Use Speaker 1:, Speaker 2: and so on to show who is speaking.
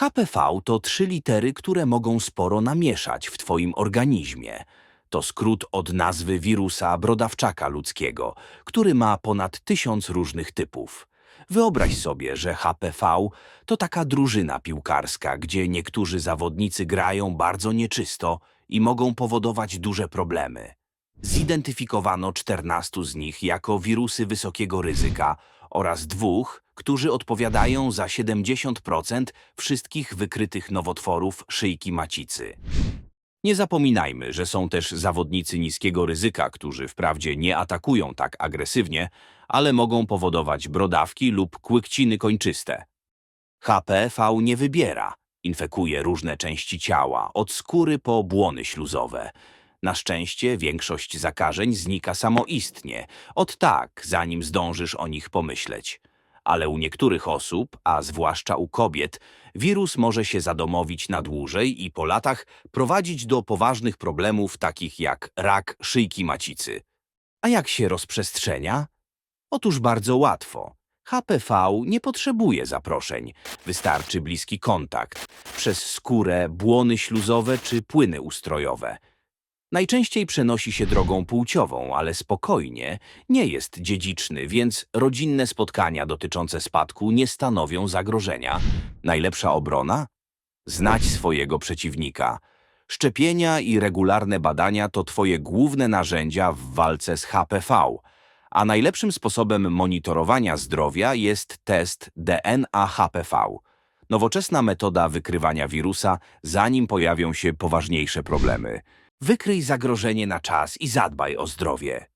Speaker 1: HPV to trzy litery, które mogą sporo namieszać w Twoim organizmie. To skrót od nazwy wirusa brodawczaka ludzkiego, który ma ponad tysiąc różnych typów. Wyobraź sobie, że HPV to taka drużyna piłkarska, gdzie niektórzy zawodnicy grają bardzo nieczysto i mogą powodować duże problemy. Zidentyfikowano 14 z nich jako wirusy wysokiego ryzyka oraz dwóch, którzy odpowiadają za 70% wszystkich wykrytych nowotworów szyjki macicy. Nie zapominajmy, że są też zawodnicy niskiego ryzyka, którzy wprawdzie nie atakują tak agresywnie, ale mogą powodować brodawki lub kłykciny kończyste. HPV nie wybiera, infekuje różne części ciała, od skóry po błony śluzowe. Na szczęście większość zakażeń znika samoistnie, od tak, zanim zdążysz o nich pomyśleć. Ale u niektórych osób, a zwłaszcza u kobiet, wirus może się zadomowić na dłużej i po latach prowadzić do poważnych problemów takich jak rak szyjki macicy. A jak się rozprzestrzenia? Otóż bardzo łatwo. HPV nie potrzebuje zaproszeń. Wystarczy bliski kontakt przez skórę, błony śluzowe czy płyny ustrojowe. Najczęściej przenosi się drogą płciową, ale spokojnie, nie jest dziedziczny, więc rodzinne spotkania dotyczące spadku nie stanowią zagrożenia. Najlepsza obrona? Znać swojego przeciwnika. Szczepienia i regularne badania to Twoje główne narzędzia w walce z HPV, a najlepszym sposobem monitorowania zdrowia jest test DNA HPV. Nowoczesna metoda wykrywania wirusa, zanim pojawią się poważniejsze problemy. Wykryj zagrożenie na czas i zadbaj o zdrowie.